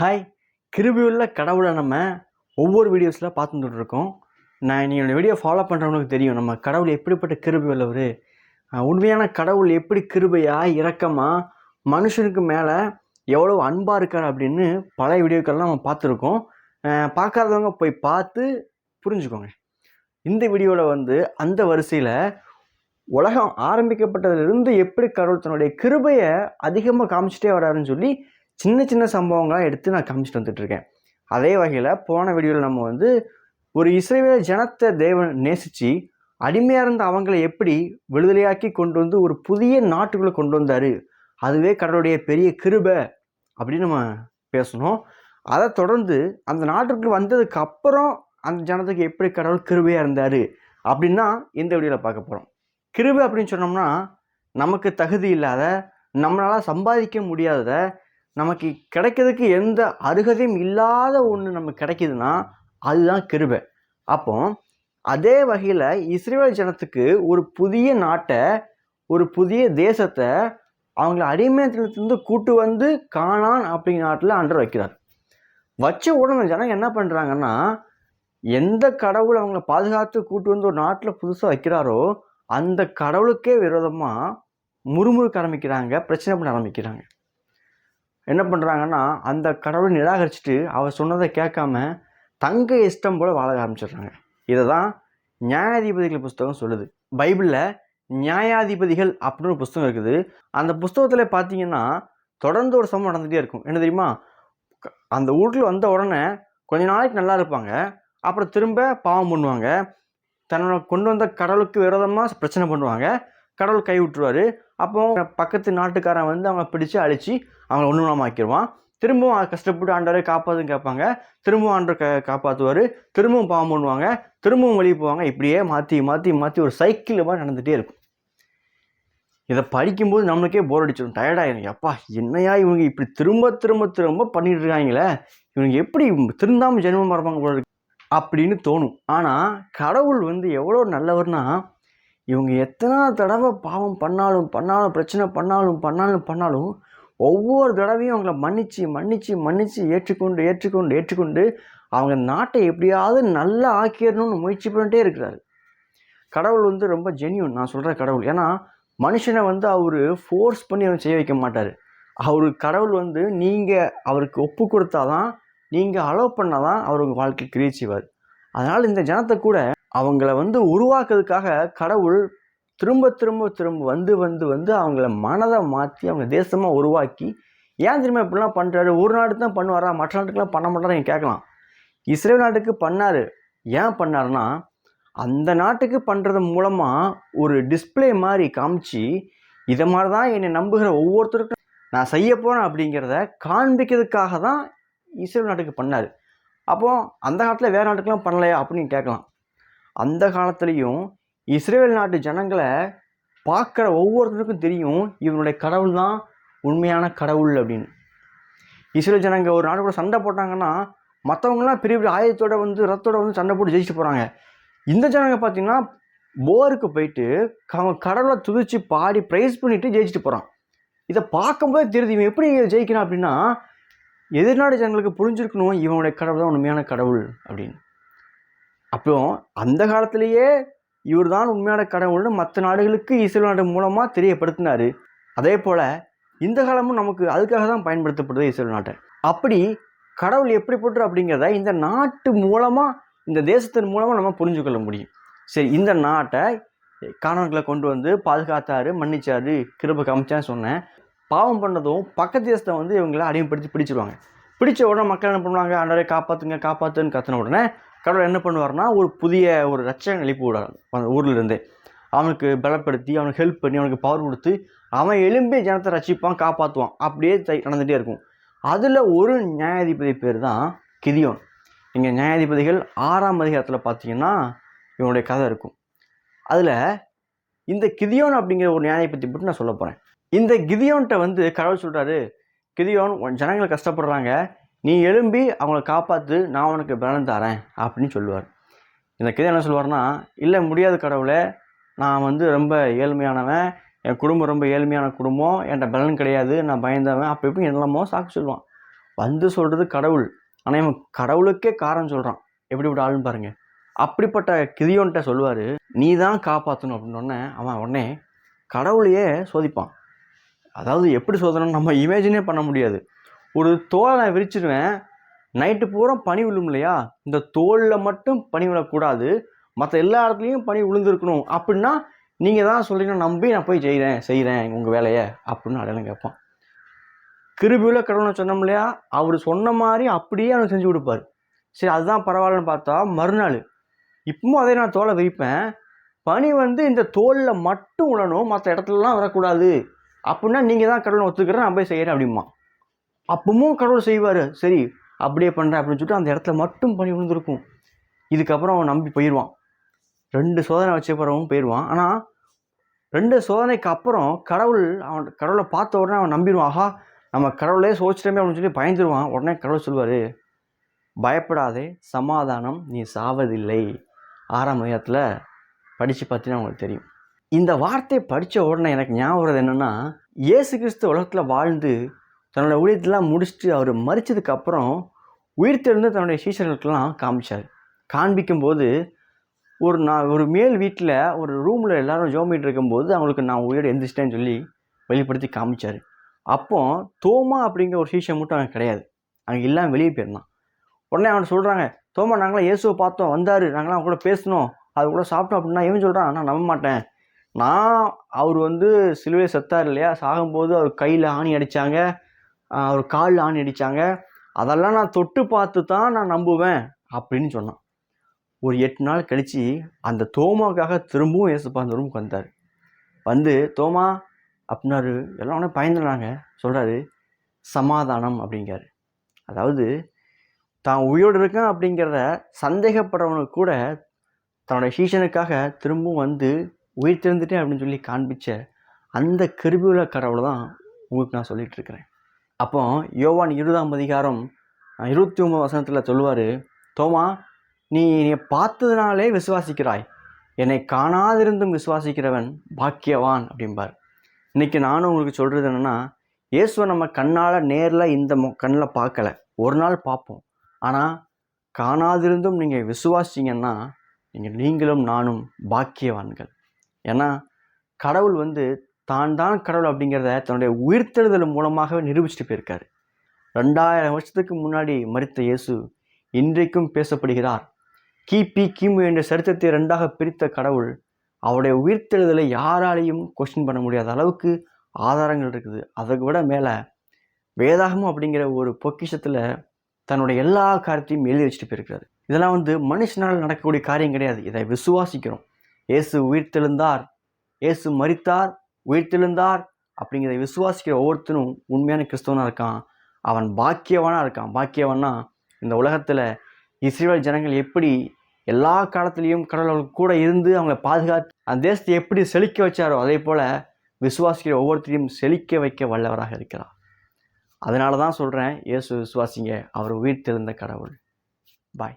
Hi கிருபியுள்ள கடவுளை நம்ம ஒவ்வொரு வீடியோஸில் பார்த்துட்டு இருக்கோம். நான் என்னோட வீடியோ ஃபாலோ பண்ணுறவங்களுக்கு தெரியும். நம்ம கடவுள் எப்படிப்பட்ட கிருபி உள்ளவர் உண்மையான கடவுள் எப்படி கிருபையாக இறக்கமாக மனுஷனுக்கு மேலே எவ்வளோ அன்பாக இருக்கார் அப்படின்னு பழைய வீடியோக்கள்லாம் நம்ம பார்த்துருக்கோம். பார்க்காதவங்க போய் பார்த்து புரிஞ்சுக்கோங்க. இந்த வீடியோவில் வந்து அந்த வரிசையில் உலகம் ஆரம்பிக்கப்பட்டதிலிருந்து எப்படி கடவுள் தன்னுடைய கிருபையை அதிகமாக காமிச்சிட்டே வராருன்னு சொல்லி சின்ன சின்ன சம்பவங்களாக எடுத்து நான் காமிச்சிட்டு வந்துட்டு இருக்கேன் அதே வகையில் போன வீடியோவில் நம்ம வந்து ஒரு இஸ்ரேல் ஜனத்தை தேவன் நேசித்து அடிமையாக இருந்த அவங்களை எப்படி விடுதலையாக்கி கொண்டு வந்து ஒரு புதிய நாட்டுக்குள்ளே கொண்டு வந்தார்? அதுவே கடவுளுடைய பெரிய கிருபை அப்படின்னு நம்ம பேசணும். அதை தொடர்ந்து அந்த நாட்டுக்கு வந்ததுக்கு அப்புறம் அந்த ஜனத்துக்கு எப்படி கடவுள் கிருபையாக இருந்தார்? அப்படின்னா இந்த வீடியோவில் பார்க்க போகிறோம் கிருபை அப்படின்னு சொன்னோம்னா நமக்கு தகுதி இல்லாத நம்மளால் சம்பாதிக்க முடியாததை நமக்கு கிடைக்கிறதுக்கு எந்த அருகதையும் இல்லாத ஒன்று நமக்கு கிடைக்கிதுன்னா அதுதான் கிருபை. அப்போ அதே வகையில் இஸ்ரேல் ஜனத்துக்கு ஒரு புதிய நாட்டை ஒரு புதிய தேசத்தை அவங்கள அடிமையத்திலிருந்து கூட்டு வந்து காணான் அப்படிங்கிற நாட்டில் அண்டர் வைக்கிறார். வச்ச உடனே ஜனம் என்ன பண்ணுறாங்கன்னா எந்த கடவுள் அவங்கள பாதுகாத்து கூட்டு வந்து ஒரு நாட்டில் புதுசாக வைக்கிறாரோ அந்த கடவுளுக்கே விரோதமாக முறுமுறுக்க ஆரம்பிக்கிறாங்க பிரச்சனை பண்ண ஆரம்பிக்கிறாங்க. என்ன பண்ணுறாங்கன்னா அந்த கடவுளை நிராகரிச்சுட்டு அவர் சொன்னதை கேட்காம தங்க இஷ்டம் போல் வாழ ஆரம்பிச்சிடுறாங்க. இதை தான் நியாயாதிபதிகள் புஸ்தகம் சொல்லுது. பைபிளில் நியாயாதிபதிகள் அப்படின்னு ஒரு புஸ்தகம் இருக்குது. அந்த புஸ்தகத்தில் பார்த்தீங்கன்னா தொடர்ந்து ஒரு சம்பவம் நடந்துகிட்டே இருக்கும். என்ன தெரியுமா? அந்த வீட்டில் வந்த உடனே கொஞ்ச நாளைக்கு நல்லா இருப்பாங்க. அப்புறம் திரும்ப பாவம் பண்ணுவாங்க. தன்னோட கொண்டு வந்த கடவுளுக்கு விரோதமாக பிரச்சனை பண்ணுவாங்க. கடவுள் கை விட்டுருவாரு. அப்போ பக்கத்து நாட்டுக்காரன் வந்து அவங்க பிடிச்சு அழித்து அவங்கள ஒன்று ஆக்கிடுவான் திரும்பவும் கஷ்டப்பட்டு ஆண்டவரை காப்பாற்றுன்னு கேட்பாங்க. திரும்பவும் ஆண்டவர் க காப்பாற்றுவார் திரும்பவும் பாவம் பண்ணுவாங்க. திரும்பவும் வெளியே போவாங்க. இப்படியே மாற்றி மாற்றி மாற்றி ஒரு சைக்கிள் மாதிரி நடந்துகிட்டே இருக்கும். இதை படிக்கும்போது நம்மளுக்கே போர் அடிச்சிடும் டயர்டாயிரும் எப்பா என்னையா இவங்க இப்படி திரும்ப திரும்ப திரும்ப பண்ணிட்டு இருக்காங்களே? இவங்க எப்படி திருந்தாமல் ஜென்மம் மறப்பாங்க போல இருக்கு? அப்படின்னு தோணும். ஆனால் கடவுள் வந்து எவ்வளோ நல்லவர்னா இவங்க எத்தனை தடவை பாவம் பண்ணாலும் பண்ணாலும் பிரச்சனை பண்ணாலும் பண்ணாலும் பண்ணாலும் ஒவ்வொரு தடவையும் அவங்கள மன்னிச்சு மன்னிச்சு மன்னிச்சு ஏற்றுக்கொண்டு ஏற்றுக்கொண்டு ஏற்றுக்கொண்டு அவங்க நாட்டை எப்படியாவது நல்லா ஆக்கிடணும்னு முயற்சி பண்ணிட்டே இருக்கிறாரு. கடவுள் வந்து ரொம்ப ஜென்யூன் நான் சொல்கிற கடவுள். ஏன்னா மனுஷனை வந்து அவர் ஃபோர்ஸ் பண்ணி அவன் செய்ய வைக்க மாட்டார். அவர் கடவுள் வந்து நீங்கள் அவருக்கு ஒப்பு கொடுத்தாதான் நீங்கள் அலோவ் பண்ணாதான் அவர் உங்கள் வாழ்க்கை கிரியேட் செய்வார். அதனால் இந்த ஜனத்தை கூட அவங்கள வந்து உருவாக்குறதுக்காக கடவுள் திரும்ப திரும்ப திரும்ப வந்து வந்து வந்து அவங்கள மனதை மாற்றி அவங்க தேசமாக உருவாக்கி ஏன் திரும்ப இப்படிலாம் பண்ணுறாரு ஒரு நாடு தான் பண்ணுவாரா? மற்ற நாட்டுக்கெலாம் பண்ண மாட்டாரா? நீங்கள் கேட்கலாம். இஸ்ரேல் நாட்டுக்கு பண்ணார். ஏன் பண்ணார்னா அந்த நாட்டுக்கு பண்ணுறது மூலமாக ஒரு டிஸ்ப்ளே மாதிரி காமிச்சு இதை மாதிரி தான் என்னை நம்புகிற ஒவ்வொருத்தருக்கும் நான் செய்ய போகிறேன் அப்படிங்கிறத காண்பிக்கிறதுக்காக தான் இஸ்ரேல் நாட்டுக்கு பண்ணார். அப்போது அந்த காலத்தில் வேறு நாட்டுக்கெலாம் பண்ணலையா? அப்படின்னு கேட்கலாம். அந்த காலத்துலேயும் இஸ்ரேல் நாட்டு ஜனங்களை பார்க்குற ஒவ்வொருத்தருக்கும் தெரியும் இவனுடைய கடவுள் தான் உண்மையான கடவுள் அப்படின்னு. இஸ்ரேல் ஜனங்க ஒரு நாடு கூட சண்டை போட்டாங்கன்னா மற்றவங்களாம் பெரிய பெரிய ஆயுதத்தோட வந்து ரத்தோட வந்து சண்டை போட்டு ஜெயிச்சுட்டு போகிறாங்க இந்த ஜனங்க பார்த்திங்கன்னா போருக்கு போயிட்டு அவங்க கடவுளை துதிச்சு பாடி ப்ரைஸ் பண்ணிவிட்டு ஜெயிச்சுட்டு போகிறான் இதை பார்க்கும்போது தெரியுது இவன் எப்படி ஜெயிக்கிறான் அப்படின்னா எதிர்நாடு ஜனங்களுக்கு புரிஞ்சிருக்கணும் இவனுடைய கடவுள் தான் உண்மையான கடவுள் அப்படின்னு. அப்போ அந்த காலத்திலேயே இவர் தான் உண்மையான கடவுள்னு மற்ற நாடுகளுக்கு இஸ்ரேல் நாடு மூலமாக தெரியப்படுத்தினார். அதே போல் இந்த காலமும் நமக்கு அதுக்காக தான் பயன்படுத்தப்படுது இஸ்ரேல் நாட்டை. அப்படி கடவுள் எப்படி போட்டு அப்படிங்கிறத இந்த நாட்டு மூலமாக இந்த தேசத்தின் மூலமாக நம்ம புரிஞ்சுக்கொள்ள முடியும். சரி இந்த நாட்டை காணவர்களை கொண்டு வந்து பாதுகாத்தாரு மன்னிச்சாரு கிருப காமிச்சான்னு சொன்னேன். பாவம் பண்ணதும் பக்கத்து தேசத்தை வந்து இவங்களை அடிமைப்படுத்தி பிடிச்சிருவாங்க. பிடிச்ச உடனே மக்கள் என்ன பண்ணுவாங்க? ஆண்டவரை காப்பாற்றுங்க காப்பாற்றுன்னு கத்தின உடனே கடவுள் என்ன பண்ணுவார்னா ஒரு புதிய ஒரு ரட்சகன் எழுப்பி விடுறாரு அந்த ஊர்ல இருந்தே அவனுக்கு பலப்படுத்தி அவனுக்கு ஹெல்ப் பண்ணி அவனுக்கு பவர் கொடுத்து அவன் எலும்பே ஜனத்தை ரசிப்பான் காப்பாற்றுவான் அப்படியே தை- நடந்துகிட்டே இருக்கும். அதில் ஒரு நியாயாதிபதி பேர் தான் கிதியோன். இங்கே நியாயாதிபதிகள் ஆறாம் அதிகாரத்தில் பார்த்தீங்கன்னா இவனுடைய கதை இருக்கும். அதில் இந்த கிதியோன் அப்படிங்கிற ஒரு நியாயாதிபதி பற்றி நான் சொல்ல போகிறேன் இந்த கிதியோன்கிட்ட வந்து கடவுள் சொல்கிறாரு கிதியோன் ஜனங்கள் கஷ்டப்படுறாங்க. நீ எழும்பி அவங்கள காப்பாற்று நான் உனக்கு பலன் தரேன் அப்படின்னு சொல்லுவார். இந்த கிதியோன் என்ன சொல்லுவார்னா இல்லை முடியாது கடவுளே நான் வந்து ரொம்ப ஏழ்மையானவன் என் குடும்பம் ரொம்ப ஏழ்மையான குடும்பம் என்கிட்ட பலன் கிடையாது நான் பயந்தவன் அப்போ எப்படி என்னெல்லாமோ சாக்கு சொல்லுவான். வந்து சொல்கிறது கடவுள். ஆனால் இவன் கடவுளுக்கே காரணம் சொல்கிறான் எப்படி இப்படி ஆளுன்னு பாருங்கள் அப்படிப்பட்ட கிதியோன்ட்ட சொல்லுவார் நீ தான் காப்பாற்றணும் அப்படின்னு உடனே அவன் உடனே கடவுளையே சோதிப்பான். அதாவது எப்படி சோதனை நம்ம இமேஜினே பண்ண முடியாது. ஒரு தோலை நான் விரிச்சிருவேன். நைட்டு பூரா பனி விழும் இல்லையா? இந்த தோலில் மட்டும் பனி விழக்கூடாது. மற்ற எல்லா இடத்துலையும் பனி விழுந்திருக்கணும். அப்படின்னா நீங்கள் தான் சொல்கிறீங்க நம்பி நான் போய் செய்கிறேன் செய்கிறேன் உங்கள் வேலையை அப்படின்னு அடையாளம் கேட்பான். கிருபியில் கடவுளை சொன்னோம் இல்லையா? அவர் சொன்ன மாதிரி அப்படியே அவனுக்கு செஞ்சு கொடுப்பார். சரி அதுதான் பரவாயில்லன்னு பார்த்தா மறுநாள். இப்பவும் அதே நான் தோலை விரிப்பேன். பனி வந்து இந்த தோலில் மட்டும் உழணும் மற்ற இடத்துலலாம் வரக்கூடாது. அப்படின்னா நீங்கள் தான் கடவுளை ஒத்துக்கிறேன் நான் போய் செய்கிறேன் அப்படிமா அப்பவும் கடவுள் செய்வார். சரி அப்படியே பண்ணுறேன் அப்படின்னு சொல்லிட்டு அந்த இடத்துல மட்டும் பண்ணி விழுந்திருக்கும். இதுக்கப்புறம் அவன் நம்பி போயிடுவான் ரெண்டு சோதனை வச்ச பிறகும் போயிடுவான் ஆனால் ரெண்டு சோதனைக்கு அப்புறம் கடவுள் அவன் கடவுளை பார்த்த உடனே அவன் நம்பிடுவான். ஆஹா நம்ம கடவுளே சோச்சிட்டோமே அப்படின்னு சொல்லி பயந்துருவான். உடனே கடவுள் சொல்லுவார் பயப்படாதே சமாதானம் நீ சாவதில்லை. ஆறாம் அதிகாரத்தில் படித்து பார்த்தீங்கன்னா உங்களுக்கு தெரியும். இந்த வார்த்தையை படித்த உடனே எனக்கு ஞாபகம் என்னென்னா இயேசு கிறிஸ்து உலகத்தில் வாழ்ந்து தன்னோட ஊழியத்தெல்லாம் முடிச்சுட்டு அவர் மறித்ததுக்கப்புறம் உயிர் உயிர்த்தெழுந்து தன்னுடைய சீசர்களுக்கெல்லாம் காமிச்சார். காண்பிக்கும்போது ஒரு நான் ஒரு மேல் வீட்டில் ஒரு ரூமில் எல்லோரும் ஜோமிட்டு இருக்கும்போது அவங்களுக்கு நான் உயிரோடு எந்திரிச்சிட்டேன்னு சொல்லி வெளிப்படுத்தி காமிச்சார். அப்போ தோமா அப்படிங்கிற ஒரு சீஷன் மட்டும் அங்கே கிடையாது. அங்கே இல்லாமல் வெளியே போயிருந்தான் உடனே அவன் சொல்கிறாங்க தோமா நாங்களாம் இயேசுவை பார்த்தோம் வந்தார் நாங்களாம் அவங்க கூட பேசினோம் அது கூட சாப்பிட்டோம் அப்படின்னா இவன் சொல்கிறான் நான் நம்ப மாட்டேன். நான் அவர் வந்து சிலுவை செத்தார் இல்லையா? சாகும்போது அவர் கையில் ஆணி அடித்தாங்க அவர் காலில் ஆணி அடித்தாங்க அதெல்லாம் நான் தொட்டு பார்த்து தான் நான் நம்புவேன் அப்படின்னு சொன்னான். ஒரு எட்டு நாள் கழித்து அந்த தோமாவுக்காக திரும்பவும் ஏசப்பா அந்த ரூமுக்கு வந்தார். வந்து தோமா அப்படின்னாரு எல்லாம் உடனே பயந்துடுறாங்க. சொல்கிறாரு சமாதானம் அப்படிங்கிறாரு. அதாவது தான் உயிரோடு இருக்கேன் அப்படிங்கிறத சந்தேகப்படுறவனுக்கு கூட தன்னோட சீசனுக்காக திரும்பவும் வந்து உயிர் திறந்துட்டேன் அப்படின்னு சொல்லி காண்பிச்ச அந்த கருவியுள்ள கடவுளை தான் உங்களுக்கு நான் சொல்லிகிட்டு இருக்கிறேன். அப்போ யோவான் இருபதாம் அதிகாரம் இருபத்தி ஒன்பது வசனத்தில் சொல்லுவார் தோமா நீ என்னை பார்த்ததுனாலே விசுவாசிக்கிறாய். என்னை காணாதிருந்தும் விசுவாசிக்கிறவன் பாக்கியவான் அப்படிம்பார். இன்றைக்கி நானும் உங்களுக்கு சொல்கிறது என்னென்னா இயேசுவை நம்ம கண்ணால் நேரில் இந்த கண்ணில் பார்க்கல. ஒரு நாள் பார்ப்போம். ஆனால் காணாதிருந்தும் நீங்கள் விசுவாசிங்கன்னா நீங்கள் நீங்களும் நானும் பாக்கியவான்கள். ஏன்னா கடவுள் வந்து தான் தான் கடவுள் அப்படிங்கிறத தன்னுடைய உயிர்த்தெழுதல் மூலமாகவே நிரூபிச்சுட்டு போயிருக்கார். ரெண்டாயிரம் வருஷத்துக்கு முன்னாடி மறித்த இயேசு இன்றைக்கும் பேசப்படுகிறார். கிபி கிமு என்ற சரித்திரத்தை ரெண்டாக பிரித்த கடவுள் அவருடைய உயிர்த்தெழுதலை யாராலையும் கொஸ்டின் பண்ண முடியாத அளவுக்கு ஆதாரங்கள் இருக்குது. அதை விட மேலே வேதாகமம் அப்படிங்கிற ஒரு பொக்கிஷத்தில் தன்னுடைய எல்லா காரியத்தையும் எழுதி வச்சுட்டு போயிருக்கிறாரு. இதெல்லாம் வந்து மனுஷனால் நடக்கக்கூடிய காரியம் கிடையாது. இதை விசுவாசிக்கிறோம். இயேசு உயிர்த்தெழுந்தார் இயேசு மறித்தார் உயிர்த்தெழுந்தார் அப்படிங்கிறத விசுவாசிக்கிற ஒவ்வொருத்தனும் உண்மையான கிறிஸ்தவனாக இருக்கான். அவன் பாக்கியவனாக இருக்கான். பாக்கியவனா இந்த உலகத்தில் இஸ்ரேல் ஜனங்கள் எப்படி எல்லா காலத்துலேயும் கடவுள் கூட இருந்து அவங்கள பாதுகாத்து அந்த தேசத்தை எப்படி செழிக்க வச்சாரோ அதே போல் விசுவாசிக்கிற ஒவ்வொருத்தரையும் செழிக்க வைக்க வல்லவராக இருக்கிறார். அதனால தான் சொல்கிறேன் இயேசு விசுவாசிங்க அவர் உயிர்த்தெழுந்த கடவுள். பாய்